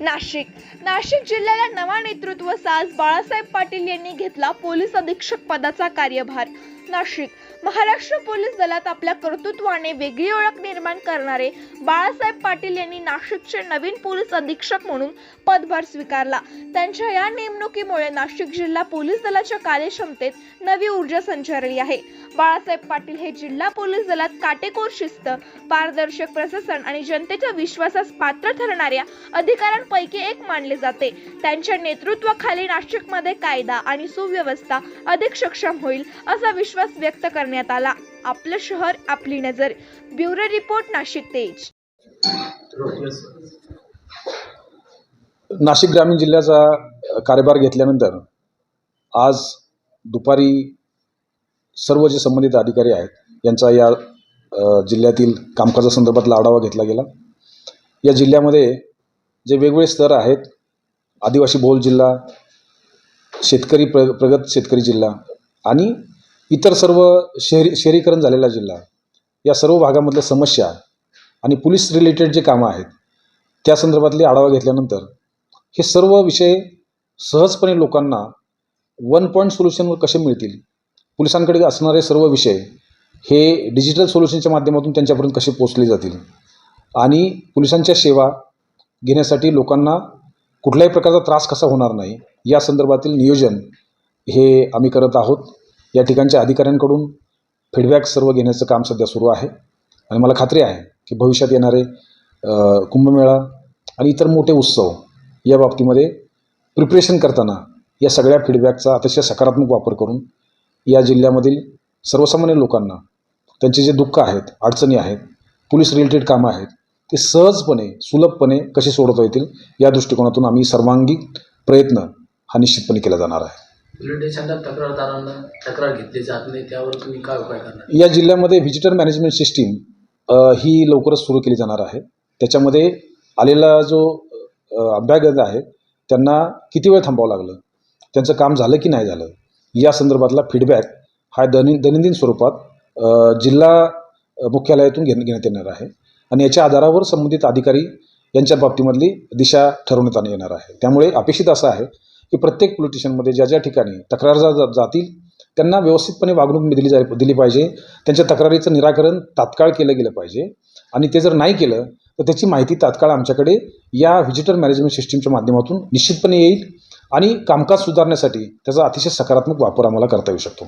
नाशिक. नाशिक जिल्ह्याला नवा नेतृत्व साज बाळासाहेब पाटील यांनी घेतला पोलीस अधीक्षक पदाचा कार्यभार. नाशिक. महाराष्ट्र पोलीस दलात आपल्या कर्तृत्वाने वेगळी ओळख निर्माण करणारे बाळासाहेब पाटील यांनी नाशिकचे नवीन पोलीस अधीक्षक म्हणून पदभार स्वीकारला. त्यांच्या या नेमणुकीमुळे नाशिक जिल्हा पोलीस दलाच्या कार्यक्षमतेत नवी ऊर्जा संचारली आहे. बाळासाहेब पाटील हे जिल्हा पोलीस दलात काटेकोर शिस्त पारदर्शक प्रशासन आणि जनतेच्या विश्वासास पात्र ठरणाऱ्या अधिकाऱ्यांपैकी एक मानले जाते. त्यांच्या नेतृत्वाखाली नाशिकमध्ये कायदा आणि सुव्यवस्था अधिक सक्षम होईल असा विश्वास व्यक्त करण्यात आला. आपलं शहर आपली नजर. ब्युरो रिपोर्ट नाशिक तेज. नाशिक ग्रामीण जिल्ह्याचा कार्यभार घेतल्यानंतर आज दुपारी सर्व जे संबंधित अधिकारी आहेत यांचा या जिल्ह्यातील कामकाजासंदर्भातला आढावा घेतला गेला. या जिल्ह्यामध्ये जे वेगवेगळे स्तर आहेत आदिवासी बहुल जिल्हा शेतकरी प्र प्रगत शेतकरी जिल्हा आणि इतर सर्व शहरी शहरीकरण झालेला जिल्हा या सर्व भागामधल्या समस्या आणि पोलीस रिलेटेड जे कामं आहेत त्या संदर्भातले आढावा घेतल्यानंतर हे सर्व विषय सहजपणे लोकांना वन पॉईंट सोल्युशनवर कसे मिळतील पोलिसांकडे असणारे सर्व विषय हे डिजिटल सोल्युशनच्या माध्यमातून त्यांच्यापर्यंत कसे पोचले जातील आणि पोलिसांच्या सेवा घेण्यासाठी लोकांना कुठल्याही प्रकारचा त्रास कसा होणार नाही या संदर्भातील नियोजन हे आम्ही करत आहोत. या ठिकाणच्या अधिकाऱ्यांकडून फीडबॅक सर्व घेण्याचं काम सध्या सुरू आहे. आणि मला खात्री आहे की भविष्यात येणारे कुंभमेळा आणि इतर मोठे उत्सव या बाबतीमध्ये प्रिपरेशन करताना या सगळ्या फीडबॅकचा अतिशय सकारात्मक वापर करून या जिल्ह्यामधील सर्वसामान्य लोकांना त्यांचे जे दुःख आहेत अडचणी आहेत पोलीस रिलेटेड कामं आहेत ते सहजपणे सुलभपणे कसे सोडवता येतील या दृष्टिकोनातून आम्ही सर्वांगीण प्रयत्न हा निश्चितपणे केला जाणार आहे. पोलीस स्टेशनला तक्रारदारांना तक्रार घेतली जात नाही त्यावर तुम्ही काय उपाय करणार? या जिल्ह्यामध्ये व्हिजिटर मॅनेजमेंट सिस्टीम ही लवकरच सुरू केली जाणार आहे. त्याच्यामध्ये आलेला जो अभ्यागत आहे त्यांना किती वेळ थांबावं लागलं? त्यांचं काम झालं की नाही झालं? या संदर्भातला फीडबॅक हा दैनिक दैनंदिन स्वरूपात जिल्हा मुख्यालयातून घेण घेण्यात येणार आहे. आणि याच्या आधारावर संबंधित अधिकारी यांच्या बाबतीमधली दिशा ठरवण्यात येणार आहे. त्यामुळे अपेक्षित असं आहे की प्रत्येक पोलीस स्टेशनमध्ये ज्या ज्या ठिकाणी तक्रार जा जातील त्यांना व्यवस्थितपणे वागणूक दिली जा दिली पाहिजे. त्यांच्या तक्रारीचं निराकरण तात्काळ केलं गेलं पाहिजे. आणि ते जर नाही केलं तर त्याची माहिती तात्काळ आमच्याकडे या व्हिजिटर मॅनेजमेंट सिस्टीमच्या माध्यमातून निश्चितपणे येईल आणि कामकाज सुधारण्यासाठी त्याचा अतिशय सकारात्मक वापर आम्हाला करता येऊ शकतो.